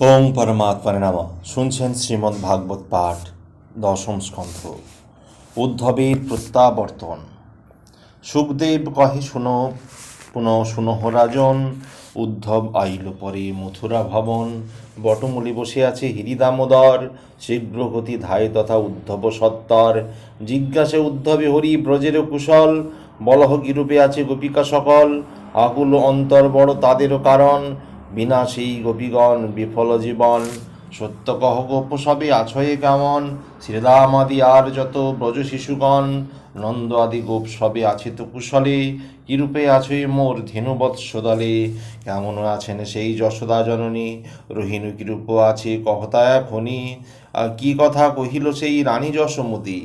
ওং পরমাত্মারে নাম। শুনছেন শ্রীমদ্ ভাগবত পাঠ, দশম স্কন্ধ। উদ্ধবের প্রত্যাবর্তন। সুখদেব কহে, শুনো, পুনঃ শুনহ রাজন। উদ্ধব আইল পরে মথুরা ভবন। বটমূলে বসে আছে হৃদামোদর শীঘ্র গতি ধায় তথা উদ্ধব সত্তর। জিজ্ঞাসে উদ্ধবে, হরি, ব্রজের কুশল। বলহ রূপে আছে গোপিকা সকল? আকুল অন্তর বড় তাদেরও কারণ। বিনাশী গোপীগণ বিফল জীবন। সত্য কহ গোপ সবে আছয়ে কেমন? শ্রীরাম আদি আর যত ব্রজ শিশুগণ, নন্দ আদি গোপ সবে আছে তো কুশলে, কিরূপে আছে মোর ধেনুবৎস দলে কেমন আছেন সেই যশোদা জননী? রোহিণী কিরূপ আছে কহতায়া আর কি কথা কহিল সেই রানী যশোমতী?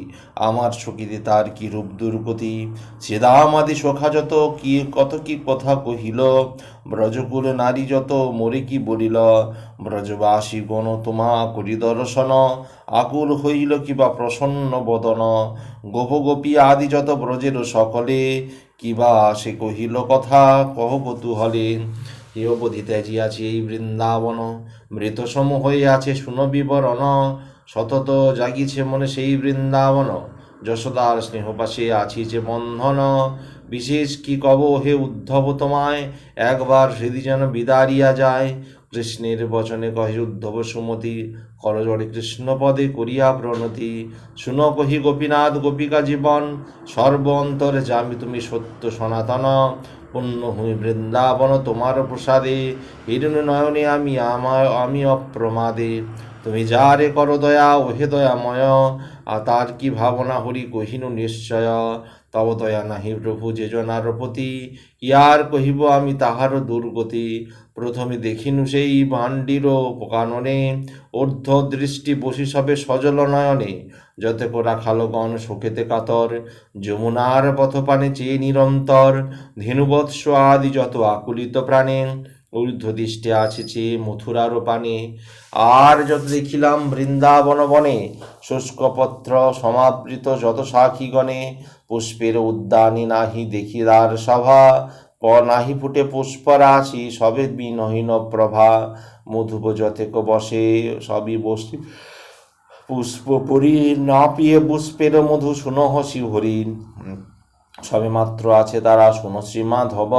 আমার সকিতে তার কি রূপ দুর্গতি? শ্রীদামাদি সখা যত, কি কত কি কথা কহিল? ব্রজকুল নারী যত, মরে কি বলিল? ব্রজবাসী গণ তোমা করি দর্শন। আকুল হইল কিবা প্রসন্ন বদন? গোপ গোপী আদি যত ব্রজের সকলে কিবা সে কহিল কথা? কহ কৌতূহলে। অবধি ত্যাজিয়াছি এই বৃন্দাবন। মৃতসম হয়ে আছে শুন বিবরণ। সতত জাগিছে মনে সেই বৃন্দাবন। যশোদার স্নেহপাশে আছি যে বন্ধন। বিশেষ কি কব হে উদ্ধব তোমায়? একবার হৃদি যেন বিদারিয়া যায়। কৃষ্ণের বচনে কহে উদ্ধব সুমতি করজড়ে কৃষ্ণপদে করিয়া প্রণতি। শুন কহি গোপীনাথ, গোপিকা জীবন সর্ব অন্তরে জামি তুমি সত্য সনাতন। পুণ্যভূমি বৃন্দাবন তোমার প্রসাদে হিরণ নয়নে আমি আমায়, আমি অপ্রমাদে। তুমি যারে করো দয়া, ওহে দয়াময়। আর তার কি ভাবনা হরি কহিনু নিশ্চয়। তব দয়া নাহি প্রভু, যে প্রতি ইয়ার কহিব, আমি তাহার দুর্গতি। প্রথমে দেখিনু সেই ভাণ্ডির কাননে ঊর্ধ্ব দৃষ্টি বসি সবে সজল নয়নে। যতেক রাখালো গণ শোকেতে কাতর, যমুনার পথপানে চেয়ে নিরন্তর ধেনুবৎস আদি যত আকুলিত প্রাণে। ঊর্ধ্ব দৃষ্টে আছে চেয়ে মথুরার পানে আর যত দেখিলাম বৃন্দাবন বনে শুষ্কপত্র সমাবৃত যত সাক্ষীগণে, পুষ্পের উদ্যানে নাহি দেখিদার সভা প নাহি ফুটে পুষ্পরাশি সবে বিনহীন প্রভা। মধুপ যতেক বসে, সবই বসি। পুষ্প পরি, না পিয়ে পুষ্পের মধু শুনহ শিহরিণ। সবে মাত্র আছে তারা শুনো শ্রীমাধব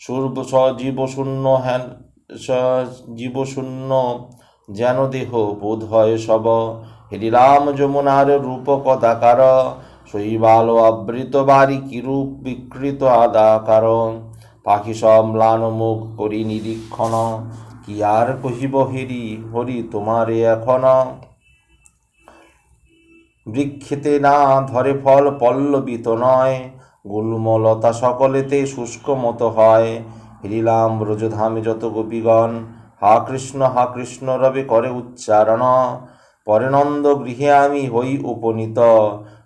সূর্ব জীব শূন্য হ্যান জীবশূন্য যেন দেহ বোধ হয় সব হেরিলাম যমুনার রূপ কদাকার শৈবাল আবৃত বাড়ি কিরূপ বিকৃত আদাকার। পাখি সব ম্লান মুখ করি নিরীক্ষণ, কি আর কহিব হেরি, হরি তোমারে এখন। বৃক্ষেতে না ধরে ফল, পল্লবিত নয় গুল্মলতা সকলেতে শুষ্ক মতো হয়। হিরিলাম ব্রজধামে যত গোপীগণ, হা কৃষ্ণ হা কৃষ্ণ রবে করে উচ্চারণ। পরে নন্দ গৃহে আমি হই উপনীত।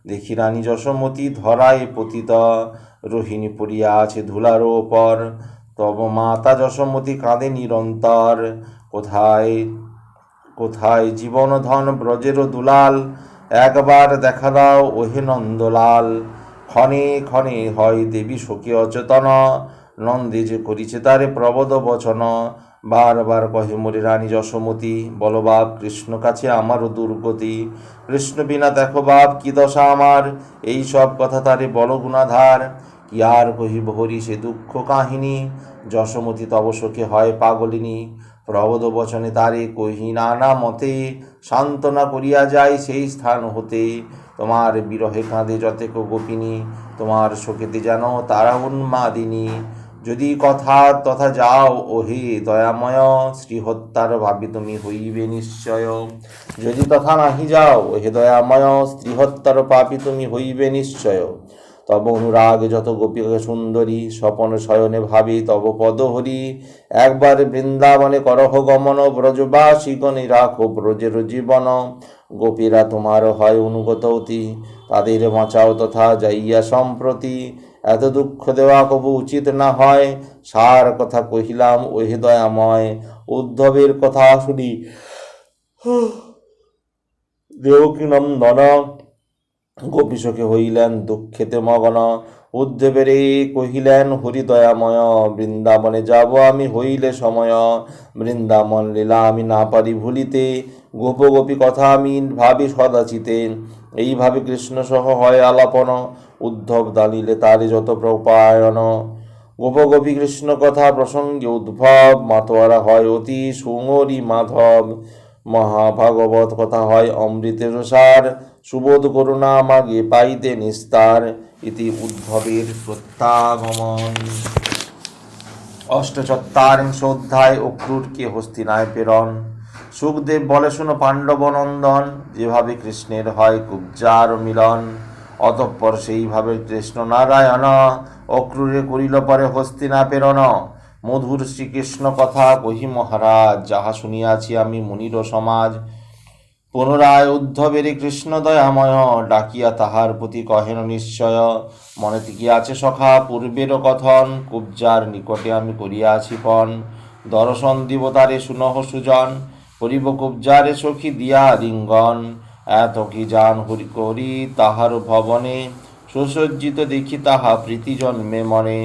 দেখি রানী যশোমতী ধরায় পতিত। রোহিণী পড়িয়া আছে ধুলার ওপর। তব মাতা যশোমতী কাঁদে নিরন্তর। কোথায় কোথায় জীবন ধন ব্রজের দুলাল? একবার দেখা দাও ওহে নন্দলাল। ক্ষণে ক্ষণে হয় দেবী শোকে অচেতন। নন্দে যে করিছে তারে প্রবদ বচন। বারবার কহে, মরি রানী যশোমতী, বলো বাপ, কৃষ্ণ কাছে আমারও দুর্গতি। কৃষ্ণ বিনা দেখো বাপ, কি দশা আমার? এই সব কথা তারে বল গুণাধার। কি আর কহিব হরি সে দুঃখ কাহিনী? যশোমতী তব শোকে হয় পাগলিনী। প্রবদ বচনে তারে কহি, নানা মতে সান্ত্বনা করিয়া যায় সেই স্থান হতে। তোমার বিরহে কাঁদে যতেক গোপিনী, তোমার শোকেতে যেন তারা উন্মাদিনী। যদি কথা তথা যাও, ওহে দয়াময় শ্রীহত্যার ভাবি তুমি হইবে নিশ্চয়। যদি তথা নাহি যাও, ওহে দয়াময়, স্ত্রীহত্যার পাপি তুমি হইবে নিশ্চয়। তব অনুরাগ যত গোপীকে সুন্দরী, স্বপন শয়নে ভাবি, তব পদহরি। একবার বৃন্দাবনে করহ গমন ব্রজবাসীগণে রাখো ব্রজের জীবন। গোপীরা তোমার হয় অনুগত অতি তাদের বাঁচাও তথা যাইয়া সম্প্রতি। এত দুঃখ দেওয়া কবু উচিত না হয়, সার কথা কহিলাম, ওহে দয়াময়, উদ্ধবের কথা শুনি। দেবকী নন্দন? গোপীশকে হইলেন দুঃখেতে মগন। উদ্দেবেরে কহিলেন হরিদয়াময় বৃন্দাবনে যাব আমি, হইলে সময়। বৃন্দাবন লীলা আমি না পারি ভুলিতে গোপ গোপী কথা আমি ভাবি সদাচিতে। এইভাবে কৃষ্ণ সহ হয় আলাপন, উদ্ধব দালিলে তারে যত প্রপায়ন। গোপগোপী কৃষ্ণ কথা প্রসঙ্গে উদ্ভব, মাতোয়ারা হয় অতি সুঙরি মাধব। মহাভাগবত কথা হয় অমৃতের সার সুবোধ করুণা মাগে পাইতে নিস্তার ইতি উদ্ভবের প্রত্যাগমন। অষ্টচত্বারিংশ অধ্যায় অক্রুরকে হস্তিনায় প্রেরণ। সুখদেব বলে, শোনো পাণ্ডব নন্দন, যেভাবে কৃষ্ণের হয় কুব্জার মিলন, অতঃপর সেইভাবে কৃষ্ণ নারায়ণ, অক্রুরে করিল পরে হস্তিনা প্রেরণ। মধুর শ্রীকৃষ্ণ কথা কহি মহারাজ, যাহা শুনিয়াছি আমি মুনির সমাজ পুনরায় উদ্ধবের কৃষ্ণ দয়াময় ডাকিয়া তাহার প্রতি কহেন নিশ্চয়। মনেতে কি আছে সখা পূর্বের কথন, কুব্জার নিকটে আমি করিয়াছি পণ। দর্শন দিব তারে সুনহ সুজন, করিব কুব্জারে সখী দিয়া লিঙ্গন এত কি জান হরি করি তাহার ভবনে, সুসজ্জিত দেখি তাহা প্রীতি জন্মে মনে।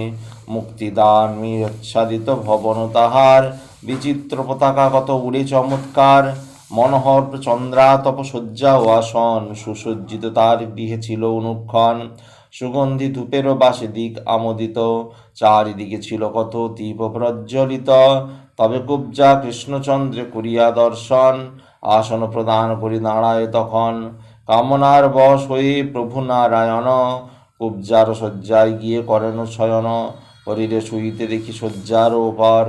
মুক্তিদান মিচ্ছাদিত ভবন তাহার, বিচিত্র পতাকা কত উড়ে চমৎকার। মনোহর চন্দ্রা তপসজ্জা ও আসন। সুসজ্জিত তার গৃহে ছিল অনুক্ষণ। সুগন্ধি ধূপেরও বাসে দিক আমোদিত। চারিদিকে ছিল কত দীপ প্রজ্বলিত। তবে কুব্জা কৃষ্ণচন্দ্রে করিয়া দর্শন। আসন প্রদান করি দাঁড়ায় তখন। কামনার বশ হয়ে প্রভু নারায়ণ। কুব্জার শয্যায় গিয়ে করেন শয়ন। শরীরে শুইতে দেখি শয্যার ওপর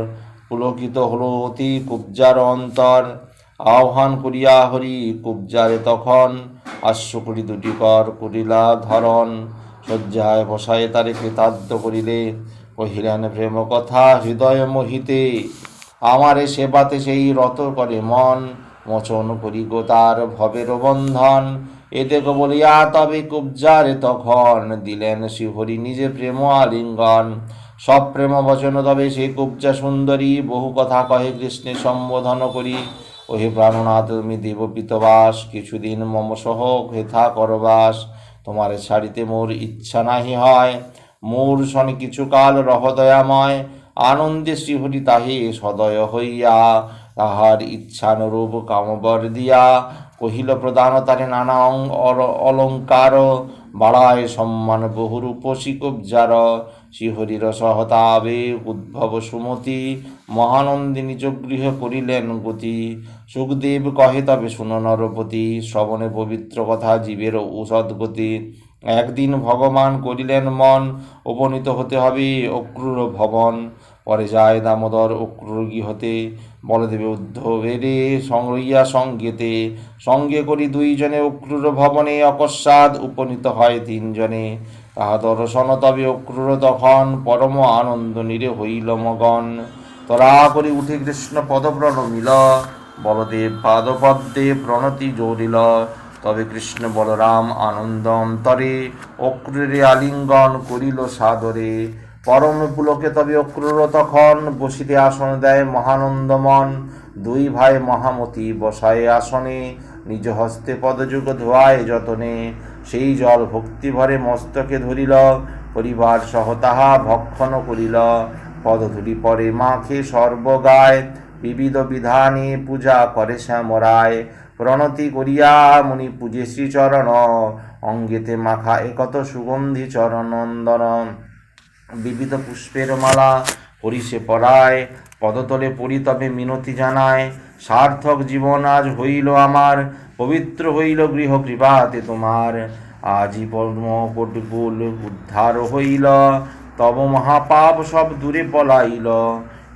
পুলকিত হলো অতি কুব্জার অন্তর। আহ্বান করিয়া হরি, কুব্জারে তখন আশ্ব করি দুটি কর করিলা ধরন শয্যায় বসায় তারে কৃতার্থ করিলে। কহিলেন প্রেম কথা হৃদয় মোহিতে, আমারে সেবাতে সেই রত করে মন। মোচন করি গো তার ভবের বন্ধন। এতে বলিয়া তবে কুব্জারে তখন দিলেন শিহরি নিজে প্রেম আলিঙ্গন। সব প্রেম বচন তবে সে কুব্জা সুন্দরী, বহু কথা কহে কৃষ্ণের সম্বোধন করি। ওহে প্রাণনাথ তুমি দেব পিতবাস, কিছুদিন মম সহ হেথা করবাস। তোমার ছাড়িতে মোর ইচ্ছা নাহি হয়। মোর শনি কিছুকাল রহদয়াময়, আনন্দে শ্রীহরি তাহে সদয় হইয়া। তাহার ইচ্ছানুরূপ কামবর দিয়া কহিল প্রদান তারে নানা অলঙ্কার, বাড়ায় সম্মান বহুরূপ শিকবজার শ্রীহরির সহতাবে উদ্ভব সুমতি মহানন্দী নিজ গৃহ করিলেন গতি। সুখদেব কহে, তবে শুন নরপতি, শ্রবণে পবিত্র কথা, জীবের ঔষধ গতি। একদিন ভগবান করিলেন মন, উপনীত হতে হবে অক্রুর ভবন। পরে যায় দামোদর অক্রুর গৃহতে। বলদেবে উদ্ধবেরে সংরইয়া সঙ্গেতে। সঙ্গে করি দুইজনে অক্রুর ভবনে, অকস্মাৎ উপনীত হয় তিনজনে। দর্শন তবে অক্রুর তখন পরম আনন্দ নিরে হইল মগন। তরা করি উঠে কৃষ্ণ পদপ্রণমিল বলদেব পাদপদ্মে প্রণতি জোরিল। তবে কৃষ্ণ বলরাম আনন্দম তরে অক্রুরে আলিঙ্গন করিল সাদরে। পরম পুলকে তবে অক্রুর তখন বসিতে আসন দেয় মহানন্দমন। দুই ভাই মহামতি বসায় আসনে, নিজ হস্তে পদযুগ ধোয়ায় যতনে। সেই জল ভক্তি ভরে মস্তকে ধরিল, পরিবার সহ তাহা ভক্ষণ করিল। পদধূলি পরে মাখে সর্বগায়, বিবিধ বিধানে পূজা করে শ্যামরায়। প্রণতি করিয়া মুনি পূজে শ্রীচরণ, অঙ্গেতে মাখা একত সুগন্ধি চরণন্দন বিবিধ পুষ্পের মালা পরিষে পরায়, পদতলে পড়ি তবে মিনতি জানায়। সার্থক জীবন আজ হইল আমার, পবিত্র হইল গৃহ কৃপাতে তোমার। আজি পরম কোটকুল উদ্ধার হইল, তব মহাপাপ সব দূরে পলাইল।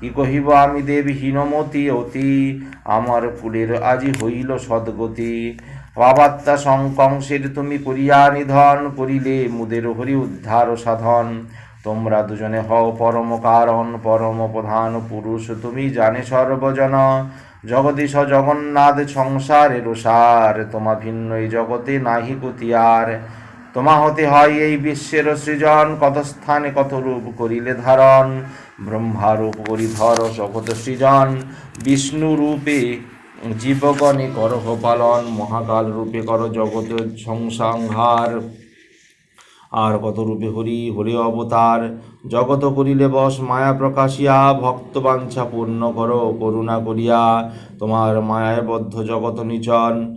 কি কহিব আমি দেবী হীনমতি অতি, আমার কুলের আজি হইল সদ্গতি। বাবাত্তা সংকংসের তুমি করিয়া নিধন, করিলে মুদের হরি উদ্ধার সাধন। তোমরা দুজনে হও পরম কারণ, পরম প্রধান পুরুষ, তুমি জানে সর্বজন। জগদীশ জগন্নাথ সংসারের সার তোমা ভিন্ন এই জগতে নাহি গতিয়ার তোমা হতে হয় এই বিশ্বের সৃজন, কত স্থানে কত রূপ করিলে ধারণ। ব্রহ্মারূপ করি ধর জগত সৃজন, বিষ্ণু রূপে জীবগণে করহ পালন। মহাকাল রূপে কর জগত সংসংহার। আর কত রূপে হরি হরি অবতার। জগত করিলে বস মায়া প্রকাশিয়া, ভক্ত বাঞ্ছা পূর্ণ করো, করুণা করিয়া। তোমার মায়ায় বদ্ধ জগত নিচন।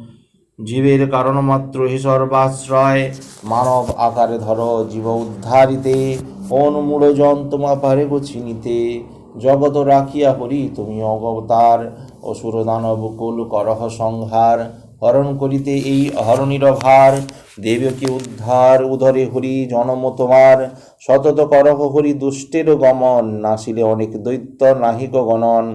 জীবের কারণ মাত্র হে সর্বাশ্রয়। মানব আকারে ধরো, জীব উদ্ধারিতে। কোন মূলজন তোমা পারে গো চিনিতে জগত রাখিয়া হরি তুমি অবতার। অসুর দানব কুল করহ সংহার। হরণ করিতে এই অহরণীর ভার। দেবকী উদ্ধার, উদরে হরি জনম তোমার। সতত করহ হরি দুষ্টের গমন, নাসিলে অনেক দৈত্য নাহিক গণন।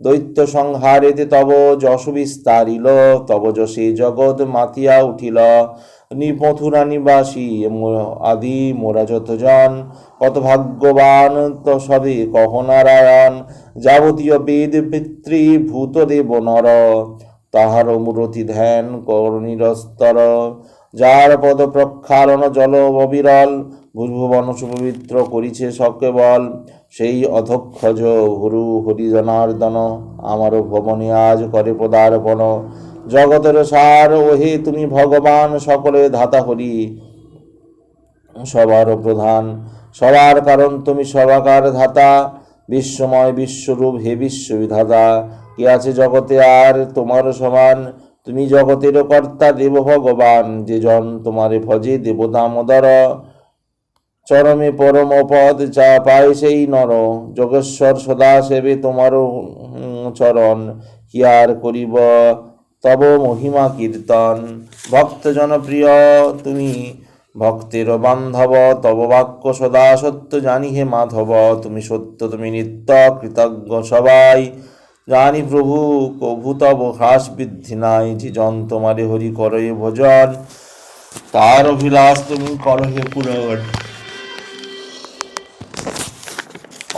দৈত্য সংহারেতে তব যশ বিস্তারিল, তব যশে জগৎ মাতিয়া উঠিল। নিপথুরা নিবাসী আদি মোরা যতজন। কত ভাগ্যবান তো কহ নারায়ণ, যাবতীয় বেদ পিতৃ ভূত দেব নর। তাহার মূরতি ধ্যান করণীরস্তর যার পদ প্রক্ষালন জল অবিরল ভুজভুবন সুপবিত্র করিছে সকেবল সেই অধক্ষজ হরু হরিজনার্দন আমারও ভবনে আজ করে পদার্পণ। জগতের সার, ওহে তুমি ভগবান, সকলে ধাতা হরি, সবার প্রধান। সবার কারণ তুমি সবাকার ধাতা, বিশ্বময় বিশ্বরূপ হে বিশ্ববিধাতা কে আছে জগতে আর তোমার সমান? তুমি জগতের কর্তা দেব ভগবান যে জন তোমারে ভজে দেব দামোদর চরমে পরম পদ যা পায় সেই নর, যোগেশ্বর সদা সেবে তোমারও চরণ। কি আর করিব? তব মহিমা কীর্তন। ভক্ত জনপ্রিয় তুমি ভক্তের বান্ধব, তব বাক্য সদা সত্য জানি হে মাধব। তুমি সত্য, তুমি নিত্য কৃতজ্ঞ সবাই। জানি প্রভু, কভু তব হ্রাস বৃদ্ধি নাই যে জন তোমারে হরি করয়ে ভজন। তার অভিলাষ তুমি করহে পূরণ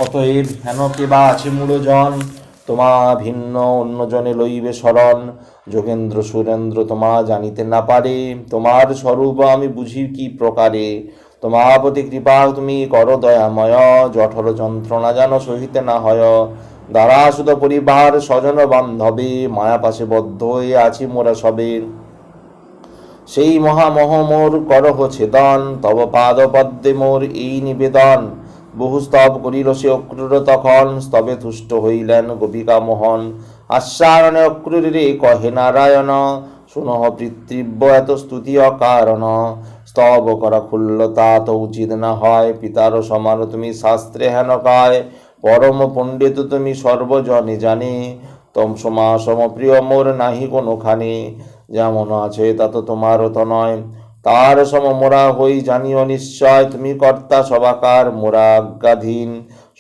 অতএব হেন কেবা আছে মূলজন, তোমা ভিন্ন অন্যজনে লইবে শরণ যোগেন্দ্র, সুরেন্দ্র, তোমা জানিতে না পারে। তোমার স্বরূপ আমি বুঝি কি প্রকারে। তোমার প্রতি কৃপা তুমি কর দয়াময়, জঠর যন্ত্রণা যেন সহিতে না হয়। শুধু পরিবার স্বজন বান্ধবে, মায়া পাশে বদ্ধ হয়ে আছি মোরা সবে। সেই মহামহ মোর করহ ছেদন, তব পাদ পদ্মে মোর এই নিবেদন। বহু স্তব করিল সে অক্রুর তখন, স্তবে তুষ্ট হইলেন গোপিকা মোহন। আশ্বারণে অক্রুরে কহে নারায়ণ, শুনহ পিতৃব্য এত স্তুতি অকারণ। স্তব করা খুল্ল তা তো উচিত না হয়, পিতার সমান তুমি শাস্ত্রে হেন কায় পরম পণ্ডিত তুমি সর্বজনে জানে। তম সমা সমপ্রিয় মোর নাহি কোনোখানে। যেমন আছে তা তো তোমারও তো নয়। তার সম মোরা হই জানিও নিশ্চয়, তুমি কর্তা সবাকার মোরা আজ্ঞাধীন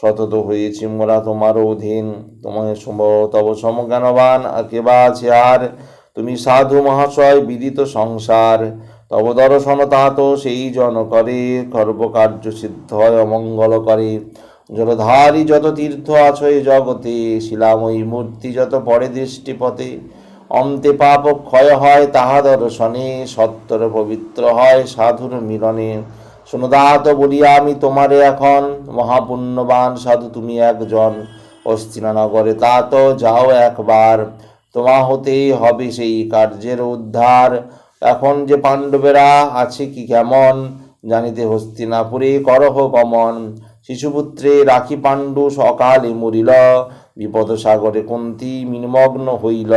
সতত হয়েছি মোরা তোমার অধীন। তোমার সম, তব সমজ্ঞানবান কেবা আছে আর? তুমি সাধু মহাশয়, বিদিত সংসার। তব দর্শন তাত সেই জন করে সর্বকার্য সিদ্ধ হয় অমঙ্গল করে। জলধারী যত তীর্থ আছো এই জগতে, শিলাময়ী মূর্তি যত পরে দৃষ্টিপথে, অন্তে পাপ ক্ষয় হয় তাহা দর্শনে, সত্তর পবিত্র হয় সাধুর মিলনে। শুনদাত বলিয়া আমি তোমারে এখন, মহাপুণ্যবান সাধু তুমি একজন। অস্তিনানগরে তা তো যাও একবার, তোমা হতেই হবে সেই কার্যের উদ্ধার। এখন যে পাণ্ডবেরা আছে কি কেমন, জানিতে হস্তিনাপুরে করহ গমন। শিশুপুত্রে রাখি পাণ্ডু সকালে মরিল বিপদ সাগরে কন্তি নিমগ্ন হইল।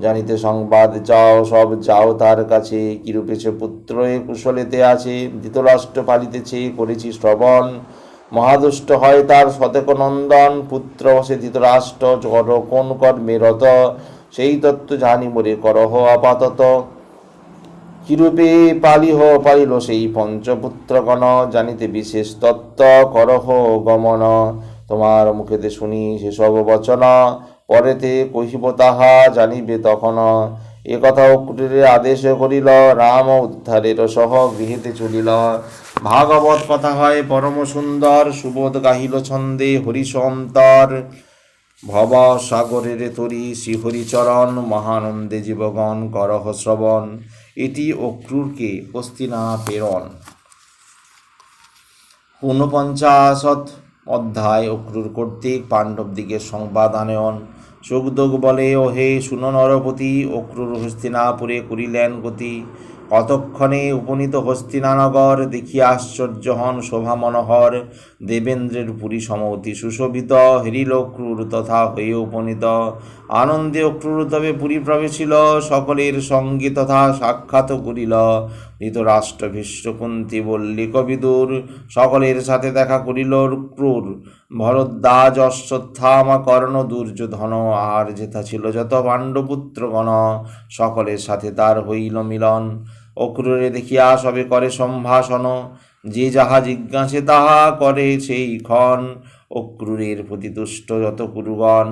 জানিতে সংবাদ, যাও, সব যাও তার কাছে। কিরূপে সে পুত্র এ কুশলেতে আছে? ধৃতরাষ্ট্র পালিতেছে, করেছি শ্রবণ। মহাদুষ্ট হয় তার শতক নন্দন। পুত্র সে ধৃতরাষ্ট্র, জড় কোন কর্মে রত? সেই তত্ত্ব জানি মরে করহ আপাতত। কিরূপে পালিহ পালিল সেই পঞ্চপুত্রগণ? জানিতে বিশেষ তত্ত্ব করহ গমন। তোমার মুখেতে শুনি সেসব বচন। পরেতে কহিব তাহা, জানিবে তখন। এ কথা অক্রুরে আদেশ করিল, রাম উদ্ধারের সহ গৃহেতে চলিল। ভাগবত কথা হয়, পরম সুন্দর সুবোধ গাহিল ছন্দে হরিষ অন্তর ভব সাগরের তরি শ্রীহরিচরণ, মহানন্দে জীবগণ করহ শ্রবণ। এটি অক্রুরকে অস্তিনা প্রেরণ ঊনপঞ্চাশত অধ্যায় অক্রুর কর্তৃক পাণ্ডবদিকে সংবাদ আনয়ন। চোখদোগ বলে ও হে শুন নরপতি, অক্রুর হস্তিনাপুরে করিলেন গতি। কতক্ষণে উপনীত হস্তিনানগর দেখিয়া আশ্চর্য হন শোভা মনোহর দেবেন্দ্রের পুরী সমতি সুশোভিত, হেরিল ক্রুর তথা হয়ে উপনীত। আনন্দে অক্রুর তবে পুরী প্রবেশিল, সকলের সঙ্গে তথা সাক্ষাৎ করিল। ধৃতরাষ্ট্র ভীষ্মকুন্তি বল্লী কবিদুর সকলের সাথে দেখা করিল ক্রূর। ভরদ্বাজ অশ্বত্থামা কর্ণ দুর্যোধন, আর যেথা ছিল যত পাণ্ডপুত্রগণ, সকলের সাথে তার হইল মিলন। অক্রুরে দেখিয়া সবে করে সম্ভাষণ, যে যাহা জিজ্ঞাসে তাহা করে সেই ক্ষণ। অক্রুরের প্রতি তুষ্ট যত কুরুগণ,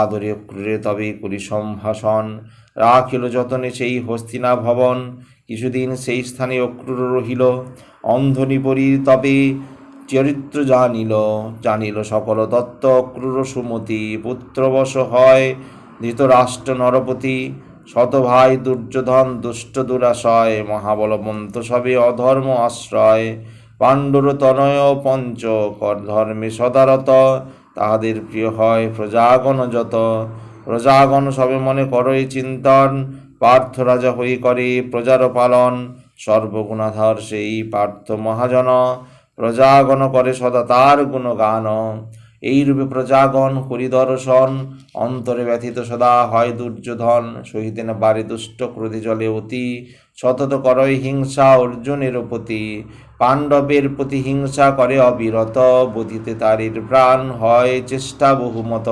আদরে অক্রুরে তবে করি সম্ভাষণ। রাখিল যতনে সেই হস্তিনা ভবন কিছুদিন সেই স্থানে অক্রূর রহিল অন্ধনিপরি তবে চরিত্র জানিল। জানিল সকল দত্ত অক্রূর সুমতি। পুত্রবশ হয় ধৃতরাষ্ট্র নরপতি, শতভাই দুর্যোধন দুষ্ট দুরাশয় মহাবলবন্ত সবে অধর্ম আশ্রয়। পাণ্ডুর তনয় পঞ্চ ধর্মে সদারত, তাহাদের প্রিয় হয় প্রজাগণ যত। প্রজাগণ সবে মনে করই চিন্তন পার্থ রাজা হই করে প্রজার পালন, সর্বগুণাধর সেই পার্থ মহাজন। প্রজাগণ করে সদা তার গুণগান। এইরূপে প্রজাগণ করি দর্শন, অন্তরে ব্যথিত সদা হয় দুর্যোধন সহিতে না বারে দুষ্ট ক্রোধে জলে অতি। সতত করই হিংসা অর্জুনের প্রতি। পাণ্ডবের প্রতি হিংসা করে অবিরত, বুধিতে তারির প্রাণ হয় চেষ্টা বহুমত।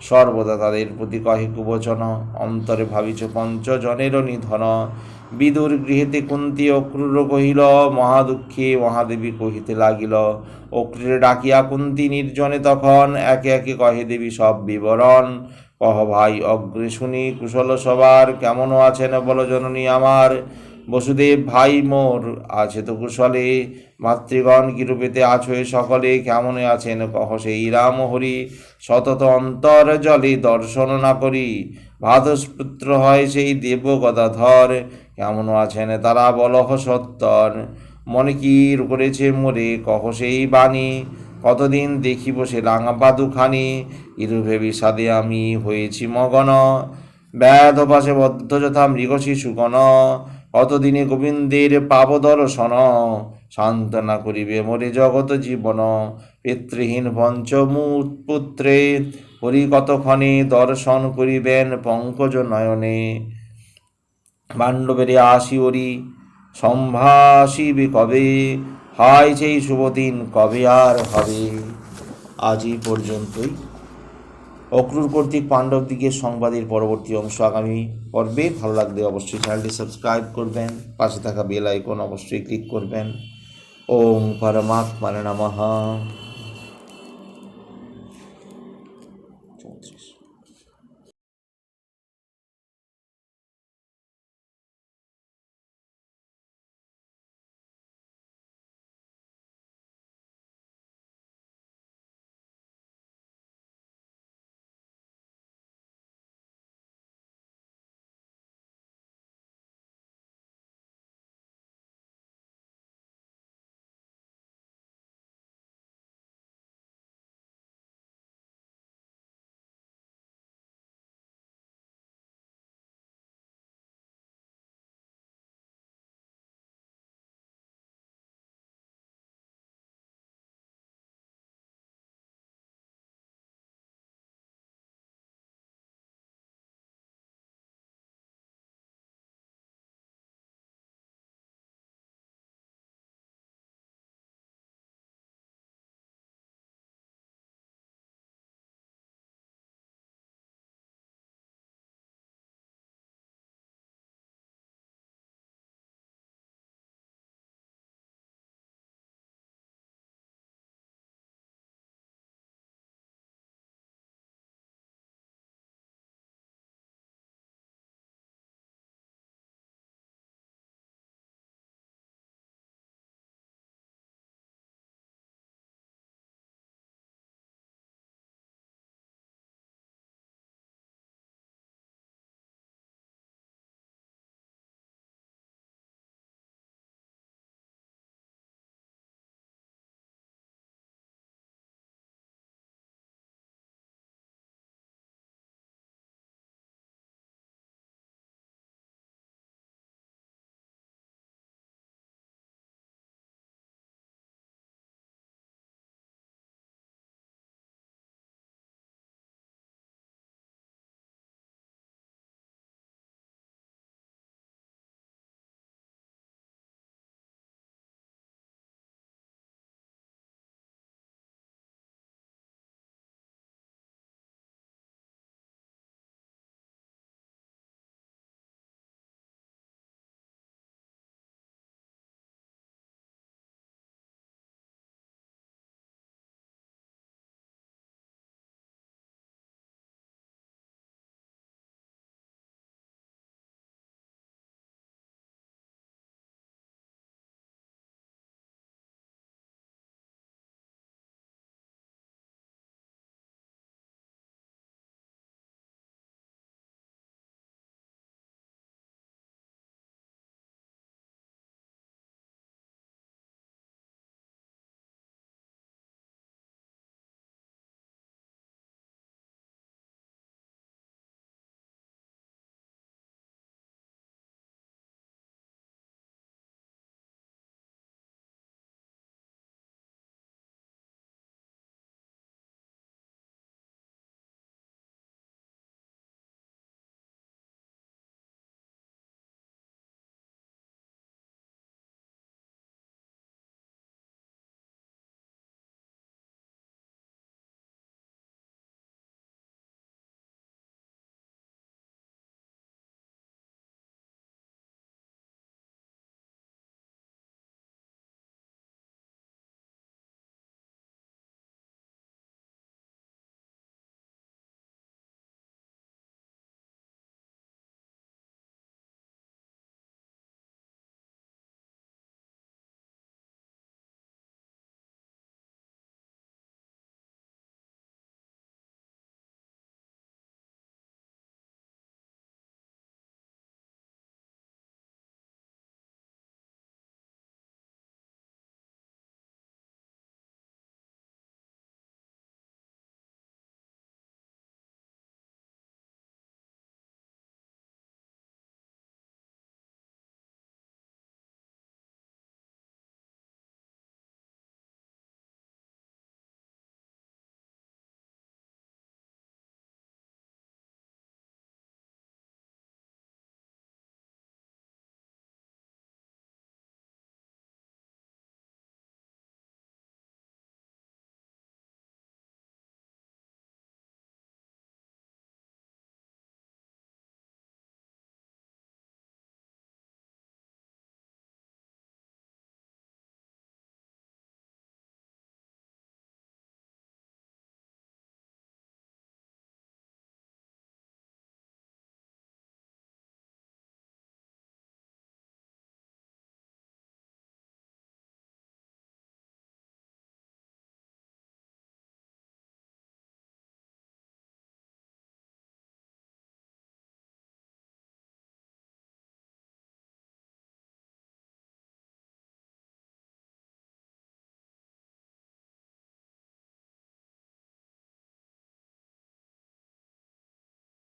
সর্বদা তাদের প্রতি কহে কুবচন, অন্তরে ভাবিছ পঞ্চজনেরও নিধন। বিদুর গৃহেতে কুন্তি অক্রূর কহিল, মহাদুঃখে মহাদেবী কহিতে লাগিল, অক্রূরে ডাকিয়া কুন্তি নির্জনে তখন একে একে কহে দেবী সব বিবরণ। কহ ভাই, অগ্রে শুনি কুশল সবার, কেমন আছেন বল জননী আমার? বসুদেব, ভাই মোর আছে তো কুশলে মাতৃগণ কিরূপেতে আছো সকলে? কেমন আছেন কহ সেই রাম হরি? সতত অন্তর জলে দর্শন না করি। ভাদসপুত্র হয় সেই দেব গদাধর। কেমন আছেন তারা বলহ সত্তর। মনে কি করেছে মোরে কহ সেই বাণী? কতদিন দেখিব সে রাঙা পাদুখানি? ইরূপে বিষাদে আমি হয়েছি মগন? ব্যাধ পাশে বদ্ধ যথা মৃগ শিশুগণ কতদিনে গোবিন্দের পাব দর্শন সান্ত্বনা করিবে মোরে জগত জীবন। পিতৃহীন পঞ্চমূত পুত্রে হরি কতক্ষণে দর্শন করিবেন পঙ্কজ নয়নে। আসি ওরি সম্ভাসিবে কবে? হয় সেই শুভদিন কবে আর হবে? আজই পর্যন্তই। অক্রূর কর্তৃক পাণ্ডব দিকের সংবাদের পরবর্তী অংশ আগামী পর্বে। ভালো লাগলে অবশ্যই চ্যানেলটি সাবস্ক্রাইব করবেন, পাশে থাকা বেল আইকন অবশ্যই ক্লিক করবেন। ওম পরমাত্মা নমঃ